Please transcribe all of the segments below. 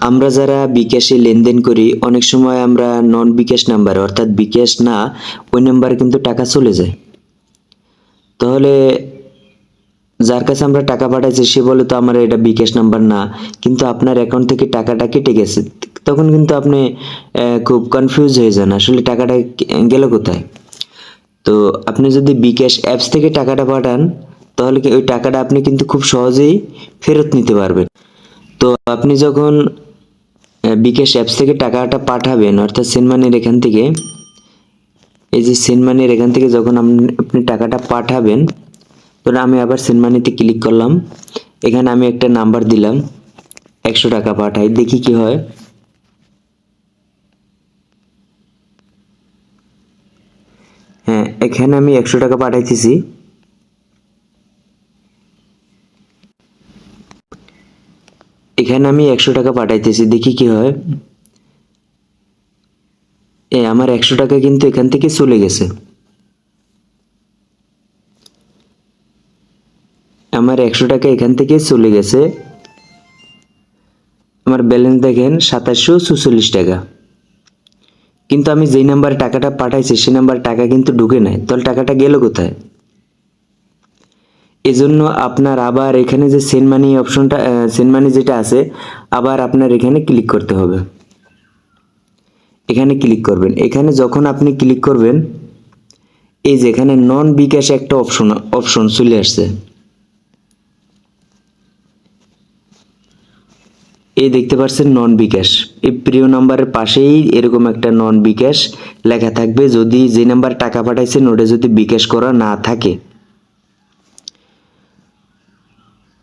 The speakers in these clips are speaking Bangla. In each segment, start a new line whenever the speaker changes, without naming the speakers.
আমরা যারা বিকাশে লেনদেন করি, অনেক সময় আমরা নন বিকাশ নাম্বার অর্থাৎ বিকাশ না, ওই নাম্বারে কিন্তু টাকা চলে যায়। তাহলে যার কাছে আমরা টাকা পাঠাইছি, সে বলে তো আমার এটা বিকাশ নাম্বার না, কিন্তু আপনার অ্যাকাউন্ট থেকে টাকাটা কেটে গেছে। তখন কিন্তু আপনি খুব কনফিউজ হয়ে যান, আসলে টাকাটা গেল কোথায়? তো আপনি যদি বিকাশ অ্যাপস থেকে টাকাটা পাঠান, তাহলে ওই টাকাটা আপনি কিন্তু খুব সহজেই ফেরত নিতে পারবেন। তো আপনি যখন বিকাশ অ্যাপস থেকে টাকাটা পাঠাবেন, অর্থাৎ সেনমানির এখান থেকে। এই যে সেনমানির এখান থেকে যখন আপনি- টাকাটা পাঠাবেন তো আমি আবার সেনমানিতে ক্লিক করলাম। এখানে আমি একটা নাম্বার দিলাম, একশো টাকা পাঠাই, দেখি কি হয়। হ্যাঁ এখানে আমি একশো টাকা পাঠাইতেছি। এখানে আমি একশো টাকা পাঠাইতেছি, দেখি কি হয়। এ আমার একশো টাকা কিন্তু এখান থেকে চলে গেছে। আমার একশো টাকা এখান থেকে চলে গেছে। আমার ব্যালেন্স দেখেন, সাতাশশো চুচল্লিশ টাকা। কিন্তু আমি যেই নাম্বারে টাকাটা পাঠাইছি সেই নাম্বারে টাকা কিন্তু ঢুকে নাই। তাহলে টাকাটা গেল কোথায়? এজন্য আপনার আবার এখানে যে সেন্ড মানি অপশনটা সেন্ড মানি যেটা আছে, আবার আপনার এখানে ক্লিক করতে হবে। এখানে ক্লিক করবেন। এখানে যখন আপনি ক্লিক করবেন, এই যে এখানে নন বিকাশ একটা অপশন অপশন চলে আসছে। এই দেখতে পাচ্ছেন নন বিকাশ এই প্রিয় নাম্বারের পাশেই এরকম একটা নন বিকাশ লেখা থাকবে। যদি যে নাম্বার টাকা পাঠাইছেন, ওটা যদি বিকাশ করা না থাকে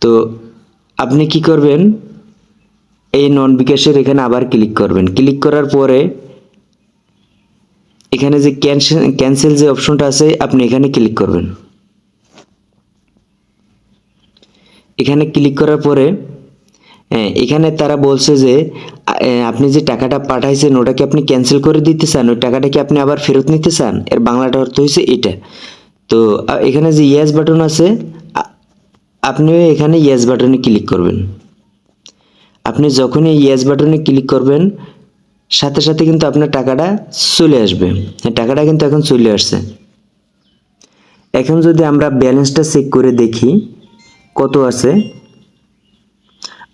তো আপনি কি করবেন? এই নন বিকাশের এখানে আবার ক্লিক করবেন। ক্লিক করার পরে এখানে যে ক্যান্সেল ক্যান্সেল যে অপশনটা আছে, আপনি এখানে ক্লিক করবেন। এখানে ক্লিক করার পরে হ্যাঁ এখানে তারা বলছে যে আপনি যে টাকাটা পাঠাইছেন ওটাকে আপনি ক্যান্সেল করে দিতে চান? ওই টাকাটা কি আপনি আবার ফেরত নিতে চান? এর বাংলাটা অর্থ হয়েছে এটা। তো এখানে যে ইয়েস বাটন আছে আপনি এখানে ইয়েস বাটনে ক্লিক করবেন। আপনি যখনই ইয়েস বাটনে ক্লিক করবেন, সাথে সাথে কিন্তু আপনার টাকাটা চলে আসবে। টাকাটা কিন্তু এখন চলে আসছে। এখন যদি আমরা ব্যালেন্সটা চেক করে দেখি, কত আছে?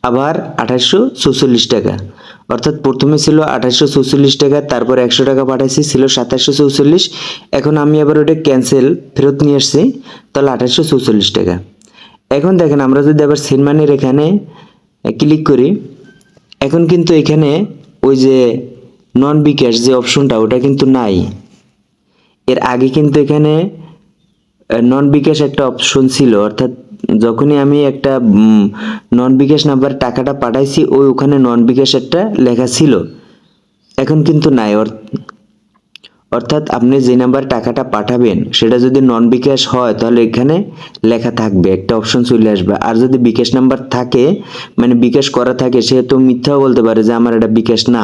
আবার আঠাশশো চৌচল্লিশ টাকা। অর্থাৎ প্রথমে ছিল আঠাশশো চৌচল্লিশ টাকা, তারপর একশো টাকা পাঠাইছি, ছিল সাতাশশো চৌচল্লিশ এখন আমি আবার ওটা ক্যান্সেল ফেরত নিয়ে আসছি, তাহলে আঠাশশো চৌচল্লিশ টাকা। এখন দেখেন, আমরা যদি আবার সেনমানির এখানে ক্লিক করি, এখন কিন্তু এখানে ওই যে নন বিকাশ যে অপশনটা ওটা কিন্তু নাই। এর আগে কিন্তু এখানে নন বিকাশ একটা অপশন ছিল, অর্থাৎ যখনই আমি একটা নন বিকাশ নাম্বার টাকাটা পাঠাইছি, ওই ওখানে নন বিকাশ একটা লেখা ছিল। এখন কিন্তু নাই অর্থাৎ আপনি যে নাম্বার টাকাটা পাঠাবেন, সেটা যদি নন বিকাশ হয়, তাহলে এখানে লেখা থাকবে, একটা অপশন চলে আসবে। আর যদি বিকাশ নাম্বার থাকে মানে বিকাশ করা থাকে সে তো মিথ্যাও বলতে পারে যে আমার এটা বিকাশ না।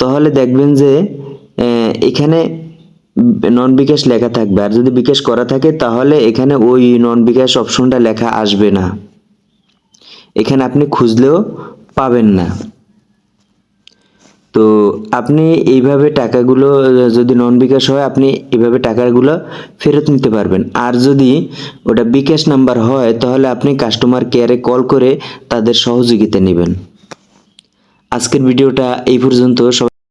তাহলে দেখবেন যে এখানে নন বিকাশ লেখা থাকবে। আর যদি বিকাশ করা থাকে, তাহলে এখানে ওই নন বিকাশ অপশনটা লেখা আসবে না। এখানে আপনি খুঁজলেও পাবেন না। তো আপনি এইভাবে টাকাগুলো, যদি নন বিকাশ হয়, আপনি এভাবে টাকাগুলো ফেরত নিতে পারবেন। আর যদি ওটা বিকাশ নাম্বার হয়, তাহলে আপনি কাস্টমার কেয়ারে কল করে তাদের সহযোগিতা নেবেন। আজকের ভিডিওটা এই পর্যন্ত।